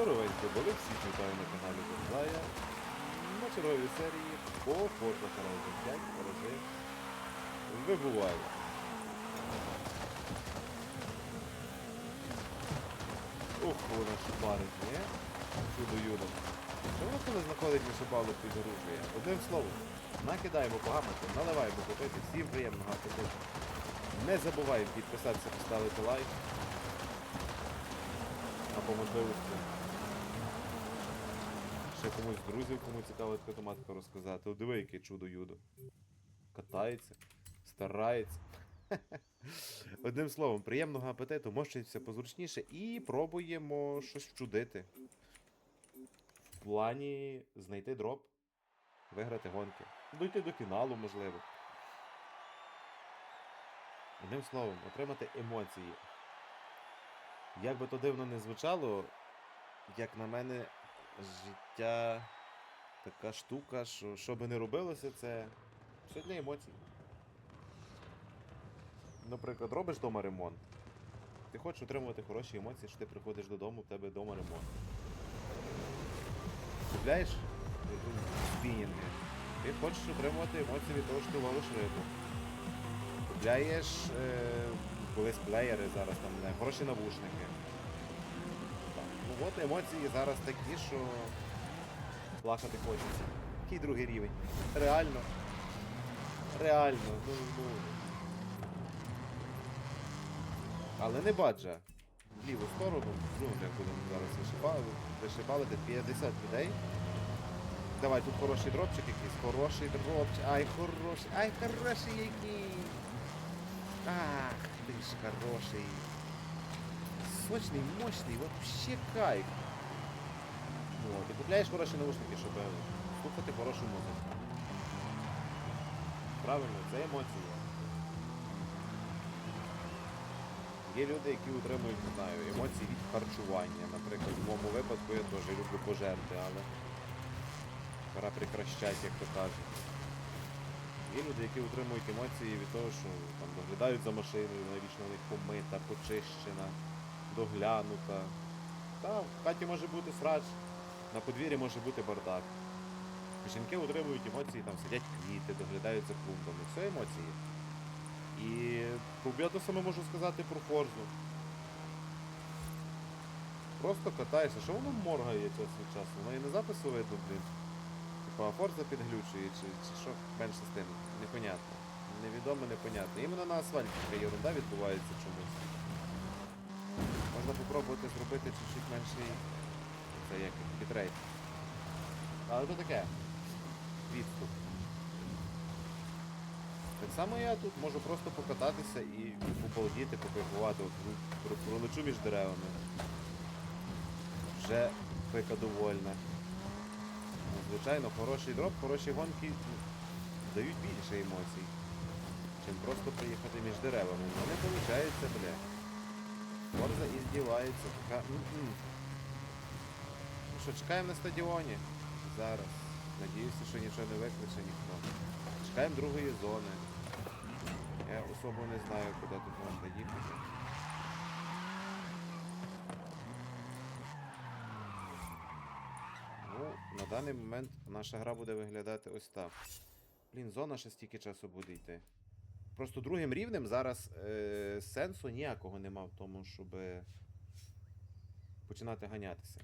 Здоровенько були всі вітаю на каналі Гонлая. На черговій серії по Forza Horizon 5 гаражі вибуваю. Ух, вона шпарить, ні? Чудо юдо. Що воно коли знаходить вишибалу під оружие? Одним словом, накидаємо по гамату, наливаємо попити, всім приємного апетиту. Не забуваємо підписатися, поставити лайк. А по можливості ще комусь з друзів, кому цікаво така тематика розказати. О, диви, яке чудо юдо. Катається, старається. Одним словом, приємного апетиту, мощиться позручніше і пробуємо щось вчудити. В плані знайти дроп, виграти гонки. Дойти до фіналу, можливо. Одним словом, отримати емоції. Як би то дивно не звучало, як на мене, життя така штука, що що би не робилося, це все для емоцій. Наприклад, робиш вдома ремонт. Ти хочеш отримувати хороші емоції, що ти приходиш додому, в тебе вдома ремонт. Купляєш спінінги. Ти хочеш отримувати емоції від того, що ти ловиш рибу. Купляєш е, колись плеєри зараз там, не, хороші навушники. От емоції зараз такі, що плакати хочеться. Який другий рівень? Реально. Реально, ну ну. Але не баджа. В ліву сторону, в джунглях будемо зараз вишибали, вишибалити 50 людей. Давай, тут хороший дропчик якийсь, хороший дропчик. Ай, хороший, ай, хороший який. Ах, ти ж хороший. Сочний, мощний, вообще кайф. Вот. Ти купляєш хороші наушники, щоб слухати хорошу музику. Правильно, це емоції. Є люди, які отримують, не знаю, емоції від харчування. Наприклад, в моєму випадку я теж люблю пожерти, але пора прикращати, як то кажуть. Є люди, які отримують емоції від того, що там доглядають за машиною, навіщо на них помита, почищена, доглянута. Та в хаті може бути срач, на подвір'ї може бути бардак. Жінки отримують емоції, там сидять квіти, доглядають за клумбами. Все емоції. І я те саме можу сказати про Форзу. Просто катаєшся, що воно моргає час від часу? Воно і на запису видно, блін. Типа Форза підглючує, чи, чи що менше з тим. Непонятно. Невідомо, непонятно. Іменно на асфальті така ерунда відбувається чомусь. Можна попробувати зробити чуть-чуть менший це як бітрейт. Але то таке. Відступ. Так само я тут можу просто покататися і побалдіти, ну, пролечу між деревами. Вже пика довольна. Ну, звичайно, хороший дроп, хороші гонки ну, дають більше емоцій, чим просто приїхати між деревами. Ну не виходить, бля. Форза і здівається, така. Ну що, чекаємо на стадіоні. Зараз. Надіюся, що нічого не викличе ніхто. Чекаємо другої зони. Я особо не знаю, куди тут можна їхати. Ну, на даний момент наша гра буде виглядати ось так. Блін, зона ще стільки часу буде йти. Просто другим рівнем зараз е, сенсу ніякого нема в тому, щоб починати ганятися.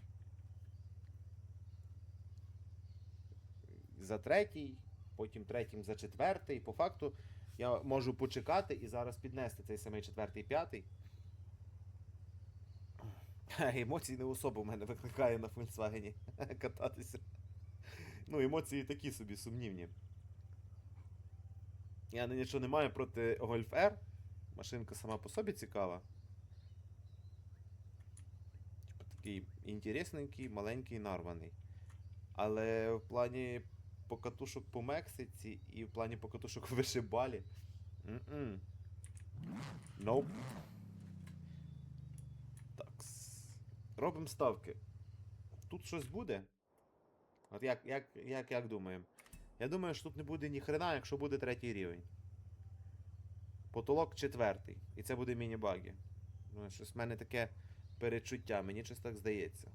За третій, потім третім за четвертий. По факту я можу почекати і зараз піднести цей самий четвертий, п'ятий. Емоції не особо в мене викликає на Volkswagen кататися. Ну, емоції такі собі сумнівні. Я нічого не маю проти Golf R. Машинка сама по собі цікава. Типа такий інтересненький, маленький, нарваний. Але в плані покатушок по Мексиці і в плані покатушок в вишибалі. М-м. Nope. Такс. Робимо ставки. Тут щось буде? От як, як, як, як думаємо? Я думаю, що тут не буде ні хрена, якщо буде третій рівень. Потолок четвертий. І це буде міні-багі. Ну, щось в мене таке перечуття, мені щось так здається.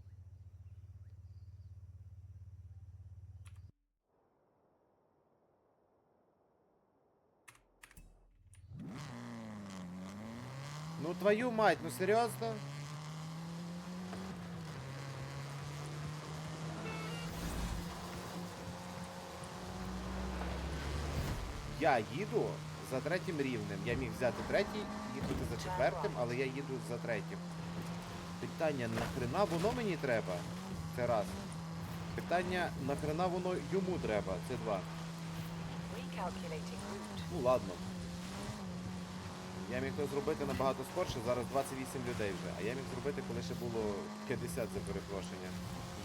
Ну твою мать, ну серйозно? Я їду за третім рівнем. Я міг взяти третій, їхати за четвертим, але я їду за третім. Питання, нахрена воно мені треба? Це раз. Питання, нахрена воно йому треба? Це два. Ну ладно. Я міг то зробити набагато скорше, зараз 28 людей вже. А я міг зробити, коли ще було 50 за перепрошення.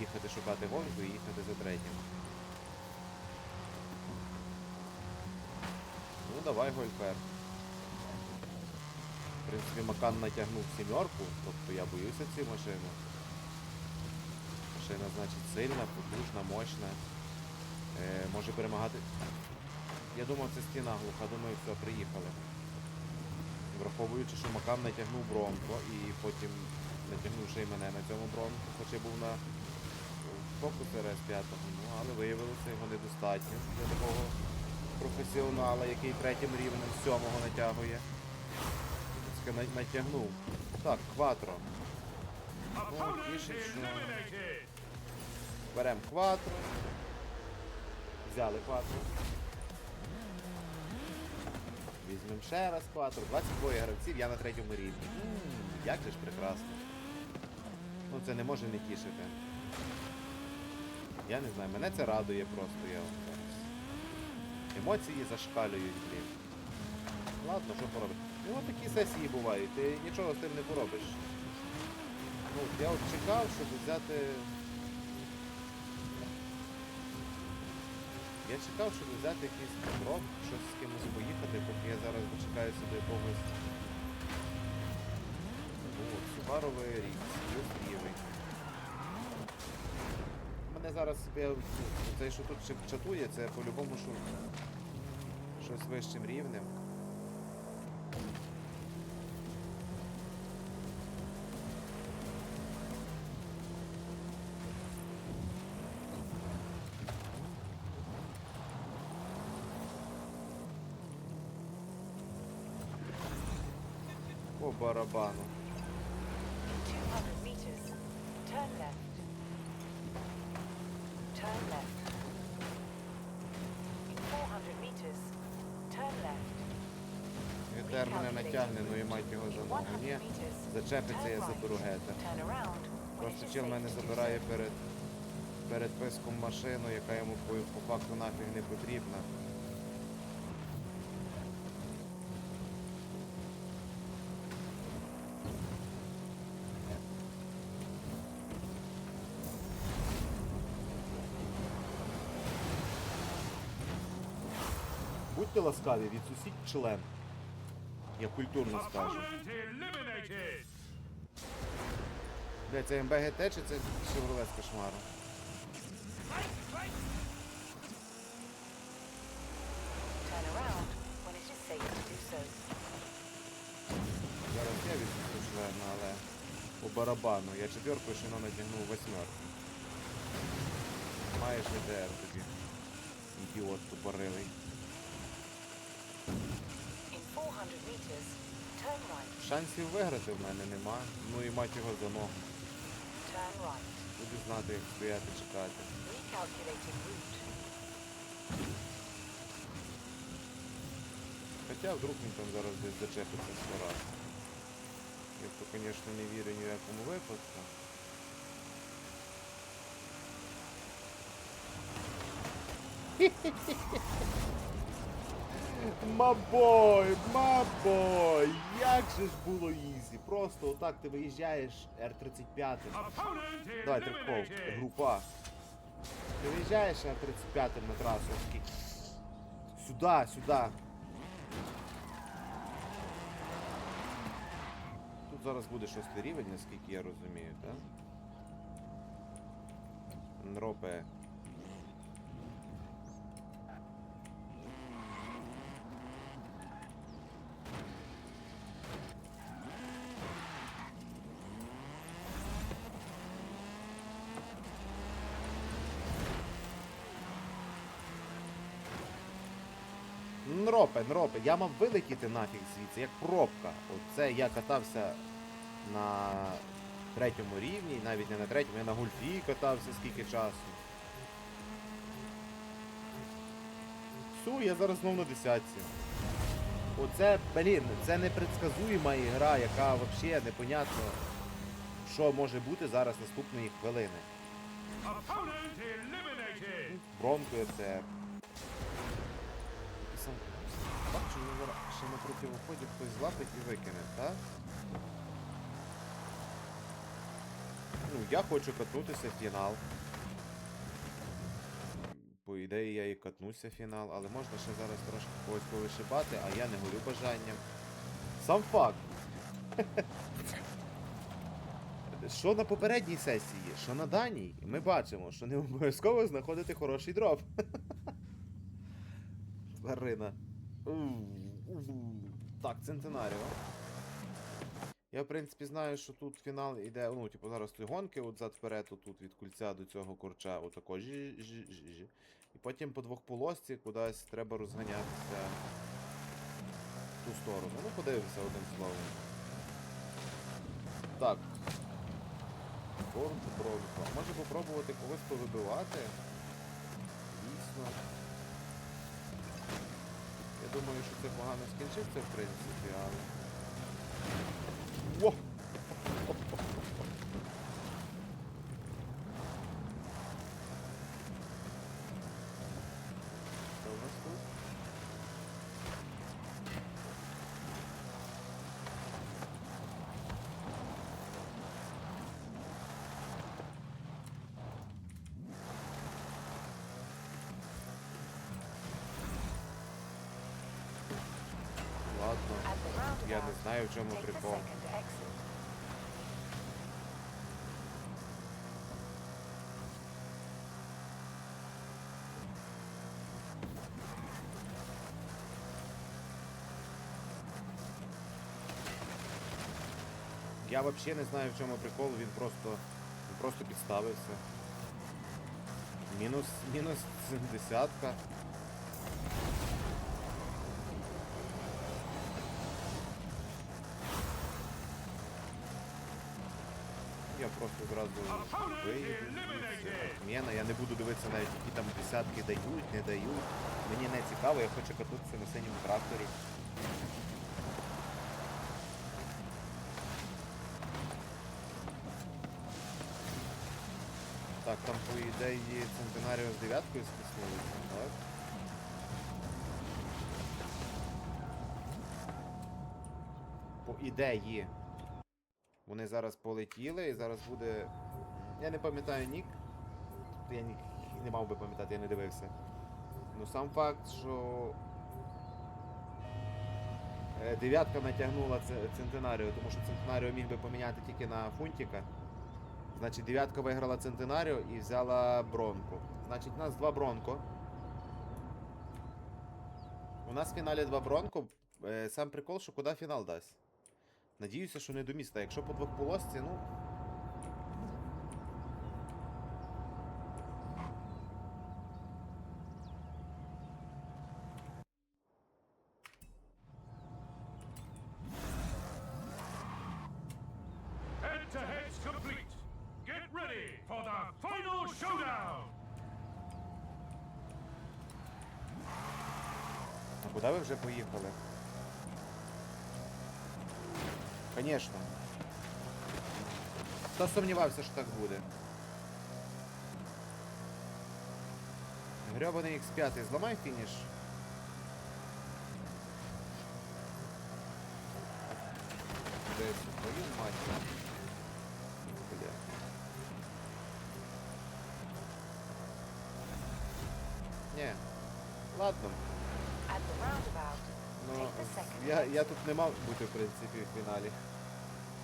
Їхати шукати гонку і їхати за третім. Давай, Гольфер. В принципі, Макан натягнув сімерку, тобто я боюся цю машину. Машина, значить, сильна, потужна, мощна. Е, може перемагати. Я думав, це стіна глуха, думаю, все, приїхали. Враховуючи, що Макам натягнув бронко і потім натягнув ще й мене на цьому бронку, хоч я був на фокус РС 5, ну, але виявилося його недостатньо для такого професіонала, який третім рівнем сьомого натягує. Натягнув. Так, кватро. Беремо кватро. Взяли кватро. Візьмемо ще раз кватро. 22 гравців, я на третьому рівні. Як же ж прекрасно. Ну це не може не тішити. Я не знаю, мене це радує просто, я вам зараз. Емоції зашкалюють, блін. Ладно, що поробити. Ну от такі сесії бувають, ти нічого з тим не поробиш. Ну, я от чекав, щоб взяти. Я чекав, щоб взяти якийсь крок, щось з кимось поїхати, поки я зараз дочекаюся до якогось. Субаровий рік, плюс рівень. Мене зараз я, ну, цей, що тут чат- чатує, це по-любому що щось вищим рівнем. По барабану. Гетер мене натягне, ну і мать його за ногу. Ні, зачепиться, я заберу гетер. Просто чел мене забирає перед, перед писком машину, яка йому по, по факту нафіг не потрібна. Будьте ласкаві, відсусіть член. Я культурно скажу. Бля, це МБГТ чи це Chevrolet з кошмару? Зараз я відсутню члена, але по барабану. Я четверкою шино натягнув восьмерку. Маєш ВДР тобі. Ідіот тупорилий. Шансів виграти в мене нема. Ну і мать його за ногу. Буду знати, як стояти, чекати. Хоча вдруг він там зараз десь зачепиться сто раз. Я то, звісно, не вірю ні в якому випадку. Мабой, мабой, як же ж було ізі. Просто отак ти виїжджаєш Р-35. Давай, триков, група. Ти виїжджаєш Р-35 на трасу. Сюда, сюда. Тут зараз буде шостий рівень, наскільки я розумію, так? Нропе. Нропе, Нропе, я мав вилетіти нафіг звідси, як пробка. Оце я катався на третьому рівні, навіть не на третьому, я на гольфі катався скільки часу. Су, я зараз знов на десятці. Оце, блін, це непредсказуєма ігра, яка взагалі непонятно, що може бути зараз наступної хвилини. Бронко це. Бачу, він зараз ще на противоході хтось злапить і викине, так? Ну, я хочу катнутися в фінал. По ідеї я і катнуся в фінал, але можна ще зараз трошки когось повишибати, а я не горю бажанням. Сам факт. Що на попередній сесії, що на даній, ми бачимо, що не обов'язково знаходити хороший дроп. Тварина. Так, Центенаріо. Я, в принципі, знаю, що тут фінал іде, ну, типу, зараз тут гонки, от зад вперед, тут від кульця до цього курча, отако жі- жі- жі- жі. І потім по двох полосці кудись треба розганятися в ту сторону. Ну, подивимося одним словом. Так. Борт Бронко. Може попробувати когось повибивати? Дійсно. Думаю, що це погано скінчиться, в принципі, але. Во! Що у нас тут? Ладно. At the Я не знаю, в чому прикол. Я взагалі не знаю, в чому прикол, він просто, він просто підставився. Мінус, мінус десятка. Я просто зразу виїду. Мена, я не буду дивитися навіть, які там десятки дають, не дають. Мені не цікаво, я хочу кататися на синьому тракторі. Так, там по ідеї Центенаріо з дев'яткою стиснулися, так? По ідеї. Вони зараз полетіли і зараз буде. Я не пам'ятаю нік. Я нік не мав би пам'ятати, я не дивився. Ну сам факт, що. е, Дев'ятка натягнула Центенаріо, тому що Центенаріо міг би поміняти тільки на Фунтіка. Значить, дев'ятка виграла Центенаріо і взяла Бронко. Значить, у нас два Бронко. У нас в фіналі два Бронко. Е, Сам прикол, що куди фінал дасть. Надіюся, що не до міста. Якщо по двох полосці, ну. Куди ви вже поїхали? Звісно. Хто сумнівався, що так буде? Гребаный X5, зламай фініш. Десь, твою мать. Бля. Ні. Ладно. At the roundabout, Ну, take the second я, тут не мав бути, в принципі, в фіналі.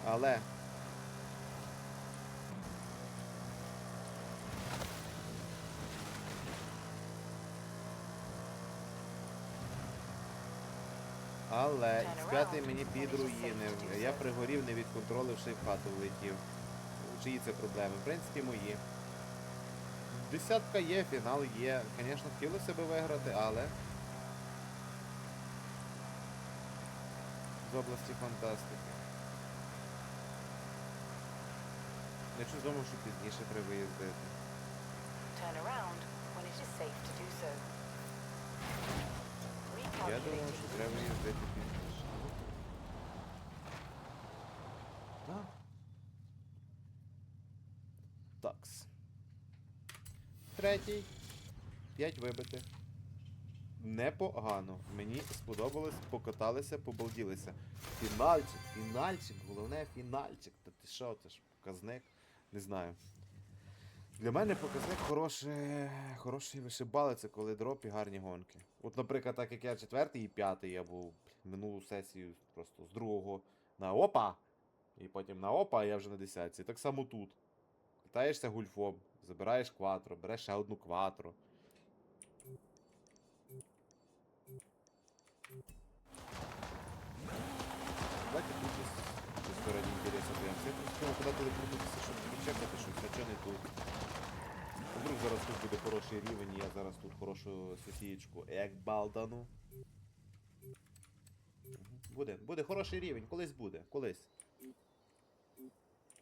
Але. Але X5 мені підруїнив. Я пригорів, не відконтроливши в хату влетів. Чиї це проблеми? В принципі, мої. Десятка є, фінал є. Звісно, хотілося б виграти, але. З області фантастики. Я щось думав, що пізніше треба їздити. Turn around when it is safe to do so. Я думав, що треба їздити пізніше. Так. Такс. Третій. П'ять вибитих. Непогано. Мені сподобалось, покаталися, побалділися. Фінальчик, фінальчик, головне фінальчик. Та ти що, це ж показник? Не знаю. Для мене показник хороший, хороший вишибали, це коли дроп і гарні гонки. От, наприклад, так як я четвертий і п'ятий, я був минулу сесію просто з другого на опа! І потім на опа, а я вже на десятці. Так само тут. Катаєшся гульфом, забираєш кватро, береш ще одну кватро. Думав, куди телепортуватися, щоб відчекати щось, а не тут. Вдруг зараз тут буде хороший рівень, я зараз тут хорошу сосієчку як балдану. Буде, буде хороший рівень, колись буде, колись.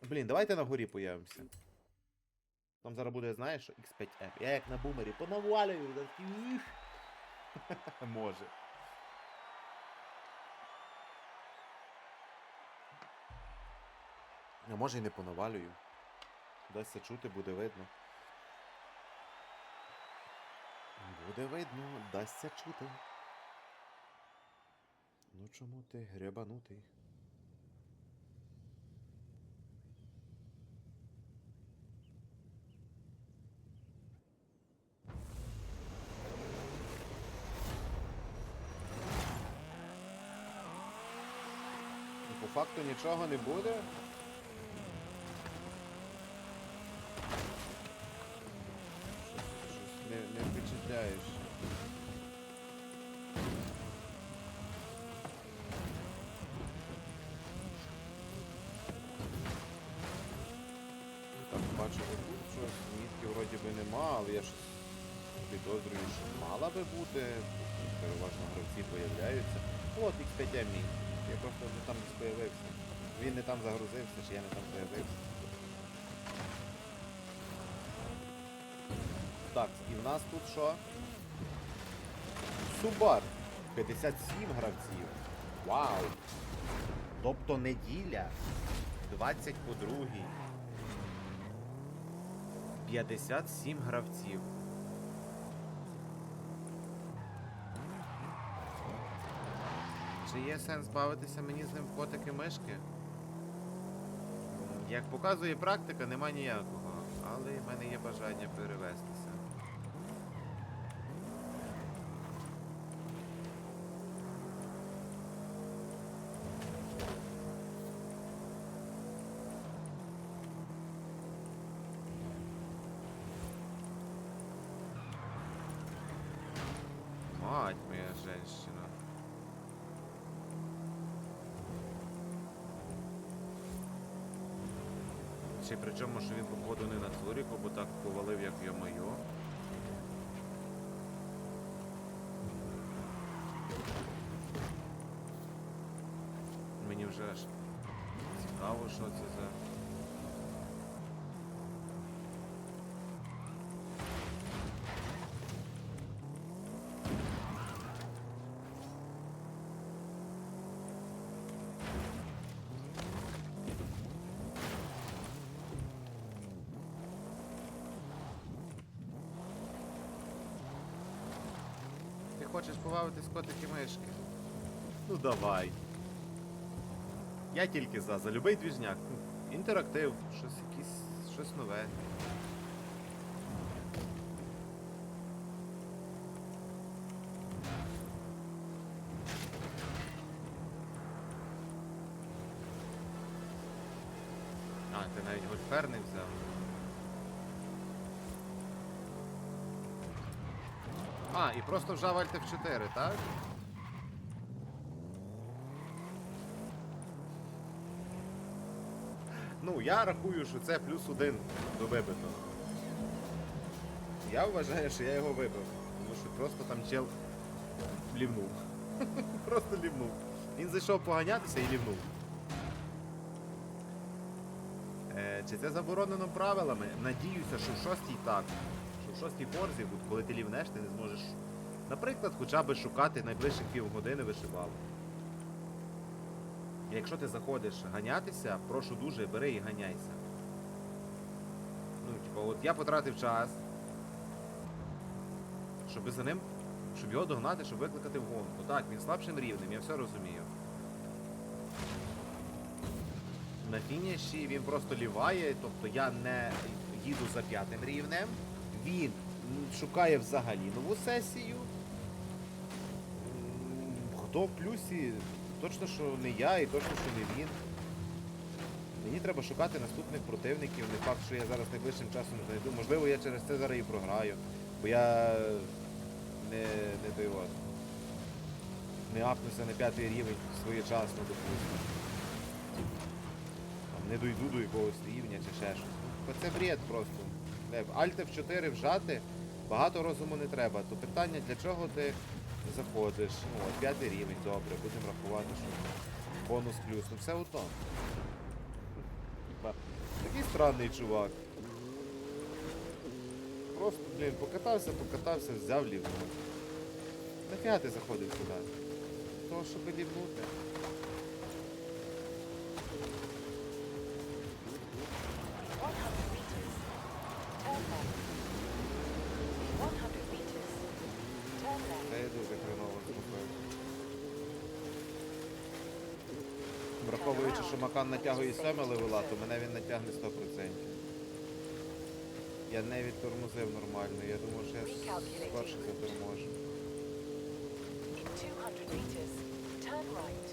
Блін, давайте на горі появимося. Там зараз буде, знаєш, X5F. Я як на бумері понавалюю, ух. Може. А може і не понавалюю. Дасться чути, буде видно. Буде видно, дасться чути. Ну чому ти гребанутий? Ну, По факту нічого не буде. Що тут щось, мітки вроді би нема, але я щось підозрюю, що мала би бути. Переважно гравці появляються. От X5 мій. Я просто вже там десь появився. Він не там загрузився, чи я не там появився. Так, і в нас тут що? Субар. 57 гравців. Вау! Тобто неділя. 20 по другій. 57 гравців. Чи є сенс бавитися мені з ним в котики мишки? Як показує практика, нема ніякого, але в мене є бажання перевестися. Женщина. Ще й причому, що він походу не на Цуріку, бо так повалив, як йо-моє. Мені вже аж цікаво, що це за. Хочеш побавитись котики мишки? Ну давай. Я тільки за, за любий двіжняк. Інтерактив, щось якісь, щось нове. Просто вжав Alt F4, так? Ну, я рахую, що це плюс один до вибитого. Я вважаю, що я його вибив. Тому що просто там чел лівнув. просто лівнув. Він зайшов поганятися і лівнув. Е, чи це заборонено правилами? Надіюся, що в шостій так. Що в шостій форзі, коли ти лівнеш, ти не зможеш, наприклад, хоча б шукати найближчих півгодини вишивалу. Якщо ти заходиш ганятися, прошу дуже, бери і ганяйся. Ну, типа, от я потратив час, щоб за ним, щоб його догнати, щоб викликати в гонку. Так, він слабшим рівнем, я все розумію. На фініші він просто ліває, тобто я не їду за п'ятим рівнем. Він шукає взагалі нову сесію. Хто в плюсі? Точно, що не я і точно, що не він. Мені треба шукати наступних противників. Не факт, що я зараз найближчим часом знайду. Можливо, я через це зараз і програю. Бо я не, не той от. Не апнуся на п'ятий рівень своєчасно, допустимо. Не дойду до якогось рівня чи ще щось. Це бред просто. Альт F4 вжати, багато розуму не треба. То питання, для чого ти заходиш? Ну, от п'ятий рівень, добре, будемо рахувати, що бонус плюс. Ну все одно. Такий странний чувак. Просто, блін, покатався, покатався, взяв лівну. Нафіга ти заходив сюди? Того, щоб лівнути. Макан натягує 7 левела, то мене він натягне 100%. Я не відтормозив нормально, я думав, що я скорше заторможу. In 200 meters, turn right.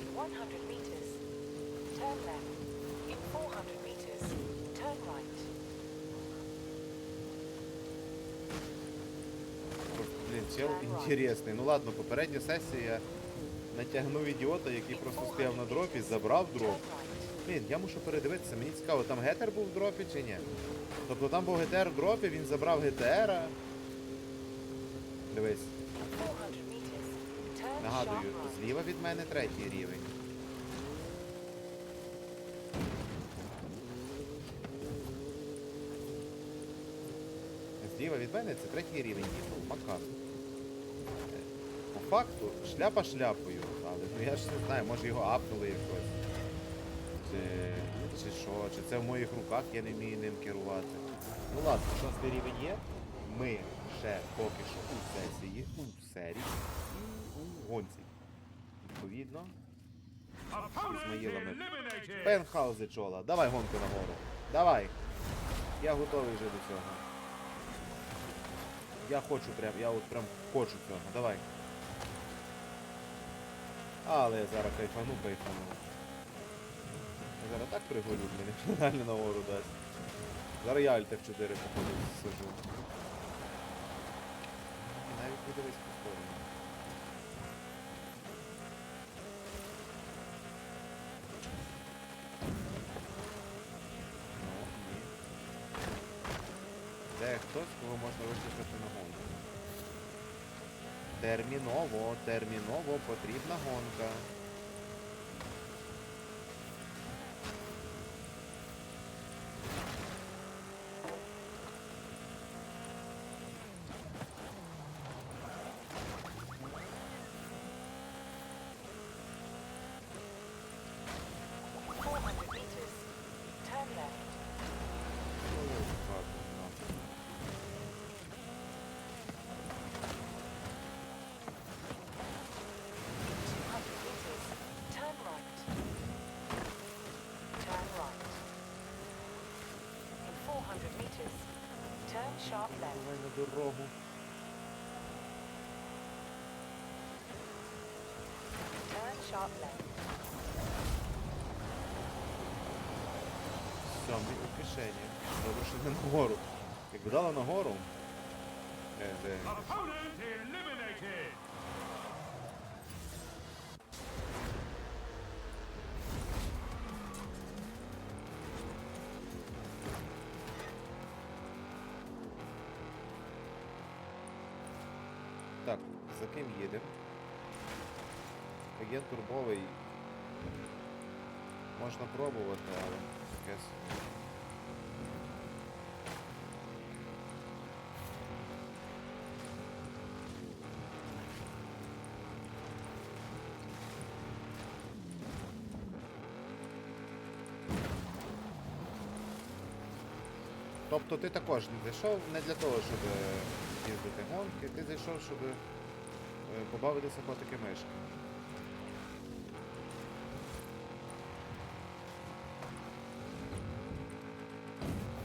In 100 meters, turn left. In 400 meters, turn right. Просто, блін, чел інтересний. Ну ладно, попередня сесія натягнув ідіота, який просто стояв на дропі, забрав дроп. Блін, я мушу передивитися, мені цікаво, там гетер був в дропі чи ні? Тобто там був гетер в дропі, він забрав гетера. Дивись, In 400 meters, turn нагадую, зліва від мене третій рівень. Зліва від мене це третій рівень, Макар. Е, По факту, шляпа шляпою, але ну я ж не знаю, може його апнули якось. Чи, чи що, чи це в моїх руках, я не вмію ним керувати. Ну ладно, шостий рівень є. Ми ще поки що у сесії, у серії і у гонці. Відповідно, Ізмаїлами. eliminated. чола. Давай гонку нагору. Давай. Я готовий вже до цього. Я хочу прям, я от прям хочу цього. Давай. Але я зараз кайфану, кайфану. Я зараз так пригорю, блін, реально нагору дасть. Зараз я Альт F4 походу сижу. Навіть не дивись по сторону. Ну, ні. Де хтось, кого можна викликати на гонку. Терміново, терміново потрібна гонка. Sharp left. Сьомий у кишені. Добре, що не нагору. Якби дала нагору. Е, де? За ким їдемо? Агент турбовий. Можна пробувати, але с- Тобто ти також не зайшов не для того, щоб їздити гонки, ти зайшов, щоб побавитися котики мишки.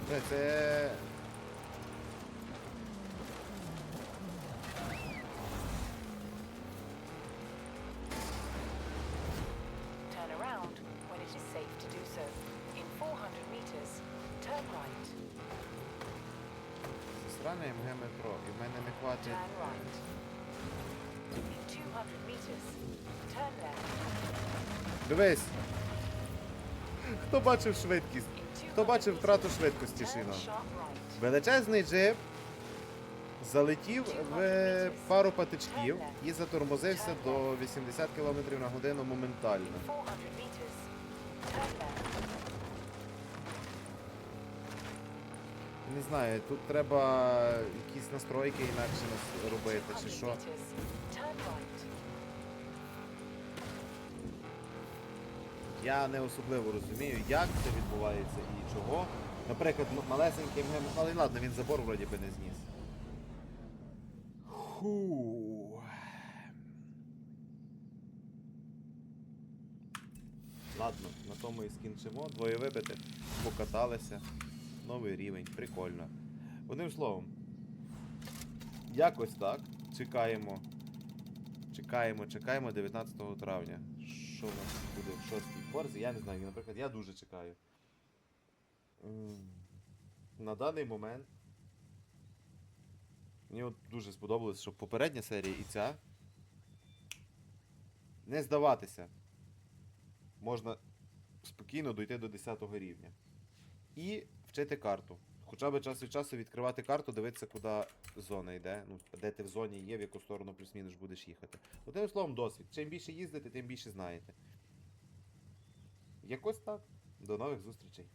Це, це... Turn around when it is safe to do so. In 400 meters, turn right. МГ метро, і в мене не хватить. Дивись! Хто бачив швидкість? Хто бачив втрату швидкості right. Величезний джип залетів в пару патичків і затормозився до 80 км на годину моментально. 400 meters, turn left. Не знаю, тут треба якісь настройки інакше робити, чи що. Я не особливо розумію, як це відбувається і чого. Наприклад, м- малесенький МГ, але ладно, він забор вроді би не зніс. Ху. Ладно, на тому і скінчимо. Двоє вибити, покаталися. Новий рівень, прикольно. Одним словом, якось так. Чекаємо. Чекаємо, чекаємо 19 травня. Що у нас буде в шостій форзі? Я не знаю, наприклад, я дуже чекаю. На даний момент. Мені от дуже сподобалось, що попередня серія і ця. Не здаватися. Можна спокійно дойти до 10 рівня. І вчити карту. Хоча б час від часу відкривати карту, дивитися, куди зона йде. Ну, де ти в зоні є, в яку сторону плюс-мінус будеш їхати. Одним словом, досвід. Чим більше їздите, тим більше знаєте. Якось так. До нових зустрічей.